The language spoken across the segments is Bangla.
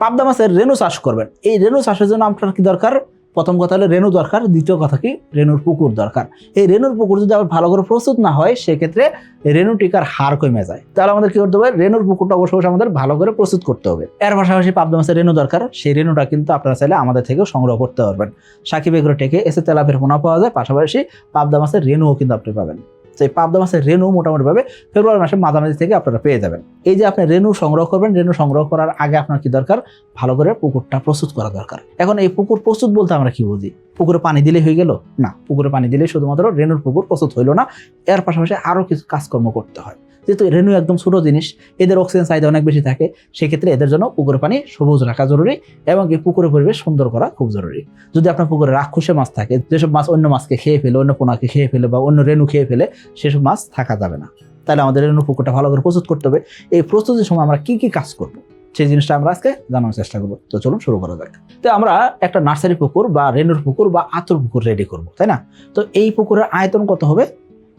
পাবদা মাছের রেনু চাষ করবেন। এই রেনু চাষের জন্য আপনার কি দরকার? প্রথম কথা হলো রেনু দরকার, দ্বিতীয় কথা কি? রেনুর পুকুর দরকার। এই রেনুর পুকুর যদি আবার ভালো করে প্রস্তুত না হয়, সেক্ষেত্রে রেনু টিকার হার কমে যায়। তাহলে আমাদের কি করতে হবে? রেনুর পুকুরটা অবশ্যই আমাদের ভালো করে প্রস্তুত করতে হবে। এর পাশাপাশি পাবদা মাছের রেনু দরকার। সেই রেনুটা কিন্তু আপনারা চাইলে আমাদের থেকেও সংগ্রহ করতে পারবেন। সাকিব এগ্রো টেকে এসে তেলাপের পোনা পাওয়া যায়। পাশাপাশি পাবদা মাছের রেনুও কিন্তু আপনি পাবেন। সেই পাবদা মাছের রেনু মোটামুটিভাবে ফেব্রুয়ারি মাসের মাঝামাঝি থেকে আপনারা পেয়ে যাবেন। এই যে আপনি রেনু সংগ্রহ করবেন রেনু সংগ্রহ করার আগে আপনার কি দরকার? ভালো করে পুকুরটা প্রস্তুত করা দরকার। এখন এই পুকুর প্রস্তুত বলতে আমরা কি বুঝি? পুকুরে পানি দিলে হয়ে গেল? না, পুকুরে পানি দিলে শুধুমাত্র রেনুর পুকুর প্রস্তুত হইল না। এর পাশাপাশি আরও কিছু কাজকর্ম করতে হয়। যেহেতু রেনু একদম ছোটো জিনিস, এদের অক্সিজেন চাহিদা অনেক বেশি থাকে, সেক্ষেত্রে এদের জন্য পুকুরের পানি সবুজ রাখা জরুরি এবং এই পুকুরের পরিবেশ সুন্দর করা খুব জরুরি। যদি আপনার পুকুরে রাক্ষসে মাছ থাকে, যেসব মাছ অন্য মাছকে খেয়ে ফেলে, অন্য পোনাকে খেয়ে ফেলে বা অন্য রেনু খেয়ে ফেলে, সেসব মাছ থাকা যাবে না। তাহলে আমাদের রেনু পুকুরটা ভালো করে প্রস্তুত করতে হবে। এই প্রস্তুতির সময় আমরা কি কি কাজ করব, সেই জিনিসটা আমরা আজকে জানার চেষ্টা করব। তো চলুন শুরু করা যাক। তো আমরা একটা নার্সারি পুকুর বা রেনুর পুকুর বা আতর পুকুর রেডি করব, তাই না? তো এই পুকুরের আয়তন কত হবে?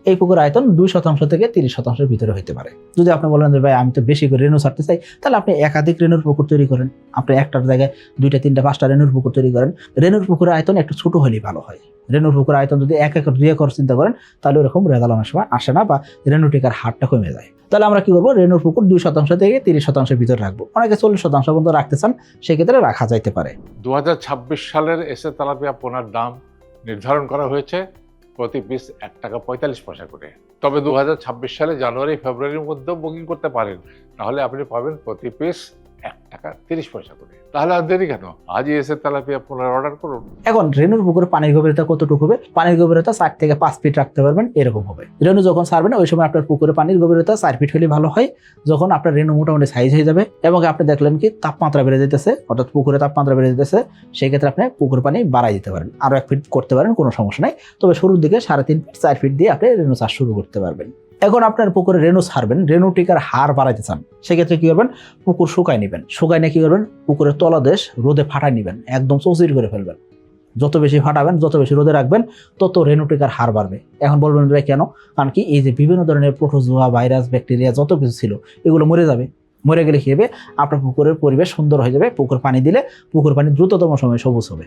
এই পুকুরের আয়তন দুই শতাংশ থেকে তিরিশ শতাংশের ভিতরে হতে পারে। যদি আপনি বলেন যে, ভাই, আমি তো বেশি করে রেনু ছাড়তে চাই, তাহলে আপনি একাধিক রেনুর পুকুর তৈরি করেন। আপনি একটার জায়গায় দুইটা, তিনটা, পাঁচটা রেনুর পুকুর তৈরি করেন। রেনুর পুকুরের আয়তন একটু ছোট হলেই ভালো হয়। রেনুর পুকুরের আয়তন যদি এক একর, দুই একর চিন্তা করেন, তাহলে ওরকম রেজাল্ট অনেক সময় আসে না বা রেনু টিকার হারটা কমে যায়। তাহলে আমরা কি করব? রেনুর পুকুর দুই শতাংশ থেকে তিরিশ শতাংশের ভিতরে রাখব। অনেকে চল্লিশ শতাংশ পর্যন্ত রাখতে চান, সেক্ষেত্রে রাখা যাইতে পারে। দু হাজার ছাব্বিশ সালের এসে তেলাপিয়া পোনার দাম নির্ধারণ করা হয়েছে। প্রতি পিস এক টাকা পঁয়তাল্লিশ পয়সা করে। তবে দু হাজার ছাব্বিশ সালে জানুয়ারি, ফেব্রুয়ারির মধ্যেও বুকিং করতে পারেন। তাহলে আপনি পাবেন প্রতি পিস টাকা, তিরিশ পয়সা করে। তাহলে আর দেরি কেন? আজই এসে তেলাপিয়া পোনার অর্ডার করুন। এখন রেনুর পুকুরে পানির গভীরতা কতটুকু হবে? পানির গভীরতা চার থেকে পাঁচ ফিট রাখতে পারবেন, এরকম হবে। রেনু যখন ছাড়বেন ওই সময় আপনার পুকুরে পানির গভীরতা চার ফিট হলে ভালো হয়। যখন আপনার রেনু মোটামুটি সাইজ হয়ে যাবে, এবং আপনি দেখলেন কি তাপমাত্রা বেড়ে যেতেছে, অর্থাৎ পুকুরে তাপমাত্রা বেড়ে যেতেছে সেই ক্ষেত্রে আপনি পুকুর পানি বাড়াই দিতে পারেন। আরও এক ফিট করতে পারেন, কোনো সমস্যা নাই। তবে শুরুর দিকে সাড়ে তিন ফিট চার ফিট দিয়ে আপনি রেনু চাষ শুরু করতে পারবেন। এখন আপনার পুকুরে রেনু ছাড়বেন রেনু টিকার হার বাড়াইতে চান, সেক্ষেত্রে কি করবেন? পুকুর শুকায় নেবেন। শুকায় নিয়ে কি করবেন? পুকুরের তলাদেশ রোদে ফাটাই নেবেন, একদম চৌচির করে ফেলবেন। যত বেশি ফাটাবেন, যত বেশি রোদে রাখবেন, তত রেনুটিকার হার বাড়বে। এখন বলবেন ভাই, কেন? কারণ কি এই যে বিভিন্ন ধরনের প্রোটোজোয়া, ভাইরাস, ব্যাকটেরিয়া, যত কিছু ছিল, এগুলো মরে যাবে। মরে গেলে কি হবে? আপনার পুকুরের পরিবেশ সুন্দর হয়ে যাবে, পুকুর পানি দিলে পুকুর পানি দ্রুততম সময়ে সবুজ হবে।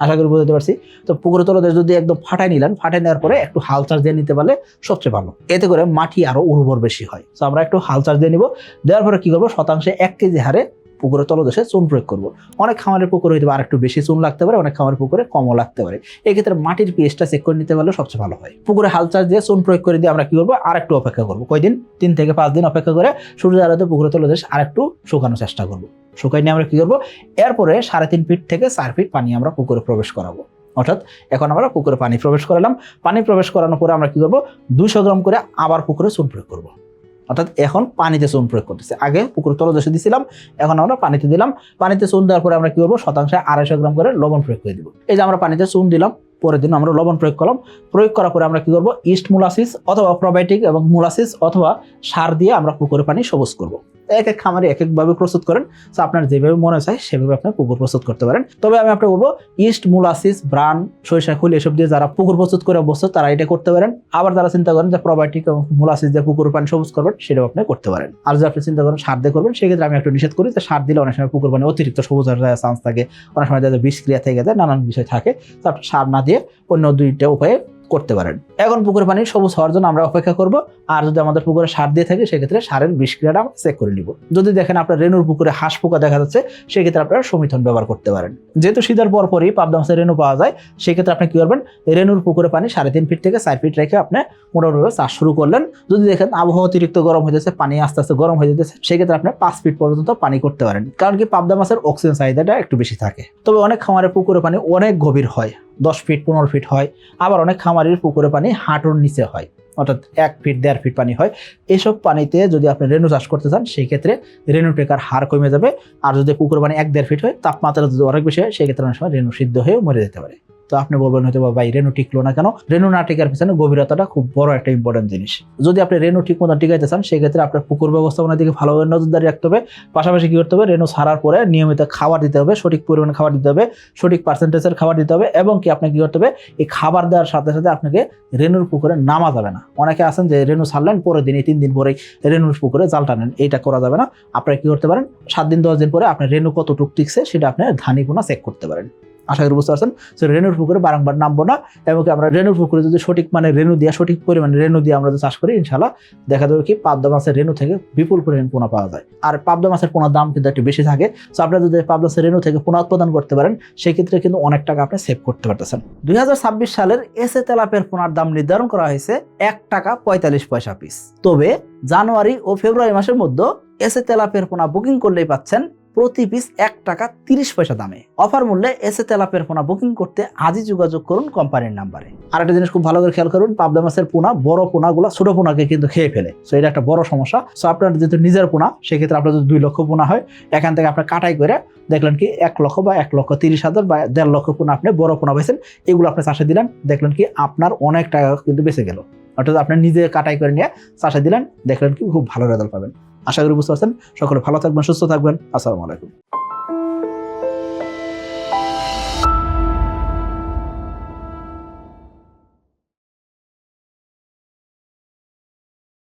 আশা করি বুঝতে পারছি। তো পুকুরের তলদেশ যদি একদম ফাটাই নিলেন, ফাটাই নেওয়ার পরে একটু হাল চার্জ দিয়ে নিতে পারলে সবচেয়ে ভালো। এতে করে মাটি আরও উর্বর বেশি হয়। তো আমরা একটু হাল চার্জ দিয়ে নিব। দেওয়ার পরে কি করব? শতাংশে এক কেজি হারে পুকুরের তলদেশে চুন প্রয়োগ করব। অনেক খামারের পুকুরে হয়তো আর একটু বেশি চুন লাগতে পারে, অনেক খামারের পুকুরে কমও লাগতে পারে। এক্ষেত্রে মাটির পিএইচটা চেক করে নিতে পারলে সবচেয়ে ভালো হয়। পুকুরে হাল চার্জ দিয়ে চুন প্রয়োগ করে দিয়ে আমরা কি করব? আর একটু অপেক্ষা করব। কয়দিন? তিন থেকে পাঁচ দিন অপেক্ষা করে সূর্যের আলোতে পুকুরের তলদেশ আর একটু শুকানোর চেষ্টা করব। শুকাই নিয়ে আমরা কি করব? এরপরে সাড়ে তিন ফিট থেকে চার ফিট পানি আমরা পুকুরে প্রবেশ করাবো। অর্থাৎ এখন আমরা পুকুরে পানি প্রবেশ করালাম। পানি প্রবেশ করানোর পরে আমরা কি করব? দুশো গ্রাম করে আবার পুকুরে চুন প্রয়োগ করব। অর্থাৎ এখন পানিতে চুন প্রয়োগ করতেছি। আগে পুকুর তলদেশে দিছিলাম, এখন আমরা পানিতে দিলাম। পানিতে চুন দেওয়ার পরে আমরা কি করব? শতাংশে আড়াইশো গ্রাম করে লবণ প্রয়োগ করে দিব। এই যে আমরা পানিতে চুন দিলাম, পরের দিন আমরা লবণ প্রয়োগ করলাম। প্রয়োগ করার পরে আমরা কি করব? ইস্ট মুলাসিস অথবা প্রোবায়োটিক এবং মুলাসিস অথবা সার দিয়ে আমরা পুকুরের পানি সবুজ করব। এক এক খামারে এক একভাবে প্রস্তুত করেন। তো আপনার যেভাবে মনে চায় সেভাবে আপনার পুকুর প্রস্তুত করতে পারেন। তবে আমি আপনাকে বলব ইস্ট মুলাসিস ব্রান সরিষা খুল এসব দিয়ে যারা পুকুর প্রস্তুত করে অভ্যস্ত, তারা এটা করতে পারেন। আবার যারা চিন্তা করেন যে প্রোবায়োটিক এবং মুলাসিস দিয়ে পুকুর পানি সবুজ করবেন, সেটাও আপনি করতে পারেন। আর যদি আপনি চিন্তা করেন সার দিয়ে করবেন, সেক্ষেত্রে আমি একটু নিষেধ করি যে সার দিলে অনেক সময় পুকুর পানি অতিরিক্ত সবুজ যায় চান্স থাকে। অনেক সময় যায় বিষক্রিয়া থেকে যায়, নানান বিষয় থাকে। তো আপনি সার না দিয়ে অন্য দুইটা উপায়ে করতে পারেন। এখন পুকুর পানি সবুজ হওয়ার জন্য আমরা অপেক্ষা করব, আর যদি আমাদের পুকুরে সার দিয়ে থাকে, সেক্ষেত্রে সারের বিষক্রিয়াটা আমরা চেক করে নিব। যদি দেখেন আপনার রেনুর পুকুরে হাঁস পোকা দেখা যাচ্ছে, সেক্ষেত্রে আপনারা সমিথন ব্যবহার করতে পারেন। যেহেতু শীতের পরপরই পাবদা মাছের রেনু পাওয়া যায়, সেক্ষেত্রে আপনি কি করবেন রেনুর পুকুরে পানি সাড়ে তিন ফিট থেকে চার ফিট রেখে আপনি মোটামুটি চাষ শুরু করলেন। যদি দেখেন আবহাওয়া অতিরিক্ত গরম হয়ে যাচ্ছে পানি আস্তে আস্তে গরম হয়ে যেতেছে সেক্ষেত্রে আপনি পাঁচ ফিট পর্যন্ত পানি করতে পারেন। কারণ কি পাবদা মাছের অক্সিজেন চাহিদাটা একটু বেশি থাকে। তবে অনেক খামারের পুকুরে পানি অনেক গভীর হয়। দশ ফিট পনেরো ফিট হয়। আবার অনেক খামারের পুকুরে পানি হাঁটুর নিচে হয়। অর্থাৎ এক ফিট দেড় ফিট পানি হয়। এসব পানিতে যদি আপনি রেনু চাষ করতে চান সেই ক্ষেত্রে রেনু টেকার হার কমে যাবে। আর যদি পুকুর পানি এক, দেড় ফিট হয়, তাপমাত্রা যদি অনেক বেশি হয়, সেক্ষেত্রে অনেক সময় রেনু সিদ্ধ হয়েও মরে যেতে পারে। তো আপনি বলবেন হয়তো বা, ভাই রেনু টিকলো না কেন? রেনু না টিকার পিছনে গভীরতাটা খুব বড় একটা ইম্পর্টেন্ট জিনিস। যদি আপনি রেনু ঠিক মতো টিকাইতে চান, সেক্ষেত্রে আপনার পুকুর ব্যবস্থাপনার দিকে ভালোভাবে নজরদারি রাখতে হবে। পাশাপাশি কি করতে হবে? রেনু ছাড়ার পরে নিয়মিত খাবার দিতে হবে, সঠিক পরিমাণে খাবার দিতে হবে, সঠিক পার্সেন্টেজের খাবার দিতে হবে এবং কি আপনাকে কি করতে হবে? এই খাবার দেওয়ার সাথে সাথে আপনাকে রেনুর পুকুরে নামা যাবে না। অনেকে আছেন যে রেনু ছাড়লেন, পরের দিন, এই তিন দিন পরেই রেনুর পুকুরে জাল টানেন। এইটা করা যাবে না। আপনারা কি করতে পারেন? সাত দিন, দশ দিন পরে আপনার রেনু কতটুক টিকছে, সেটা আপনি ধানিগুনা চেক করতে পারেন। আশা করি বুঝতে পারছেন? যে রেনুর পুকুরে বারংবার নামবো না, এবং আমরা রেনুর পুকুরে যদি সঠিক মানে রেনু দিয়ে, সঠিক পরিমাণে রেনু দিয়ে আমরা যদি চাষ করি ইনশাল্লাহ দেখা যাবে কি পাবদা মাছের রেনু থেকে বিপুল পরিমাণ পোনা পাওয়া যায়। আর পাবদা মাছের পোনার দাম কিন্তু একটু বেশি থাকে। তো আপনারা যদি পাবদা মাছের রেনু থেকে পোনা উৎপাদন করতে পারেন, সেক্ষেত্রে কিন্তু অনেক টাকা আপনি সেভ করতে পারতেছেন। দুই হাজার ছাব্বিশ সালের এসে তেলাপের পোনার দাম নির্ধারণ করা হয়েছে এক টাকা পঁয়তাল্লিশ পয়সা পিস তবে জানুয়ারি ও ফেব্রুয়ারি মাসের মধ্যে এসে তেলাপের পোনা বুকিং করলেই পাচ্ছেন প্রতি পিস এক টাকা তিরিশ পয়সা দামে। অফার মূল্যে এসে তেলাপের পোনা বুকিং করতে আজই যোগাযোগ করুন কোম্পানির নাম্বারে আর একটা জিনিস খুব ভালো করে খেয়াল করুন, পাবদা মাছের পোনা, বড় পোনাগুলো, ছোট পোনাকে কিন্তু খেয়ে ফেলে। সো এটা একটা বড় সমস্যা। সো আপনার যেহেতু নিজের পোনা, সেক্ষেত্রে আপনার যদি দুই লক্ষ পোনা হয়, এখান থেকে আপনার কাটাই করে দেখলেন কি এক লক্ষ বা এক লক্ষ তিরিশ হাজার বা দেড় লক্ষ পোনা আপনি বড় পোনা পাইছেন, এগুলো আপনি চাষে দিলেন, দেখলেন কি আপনার অনেক টাকা কিন্তু বেঁচে গেল। অর্থাৎ আপনি নিজে কাটাই করে নিয়ে চাষে দিলেন, দেখলেন কি খুব ভালো রেজাল্ট পাবেন। আশা করি বুঝতে পারছেন। সকলে ভালো থাকবেন সুস্থ থাকবেন। আসসালামু আলাইকুম।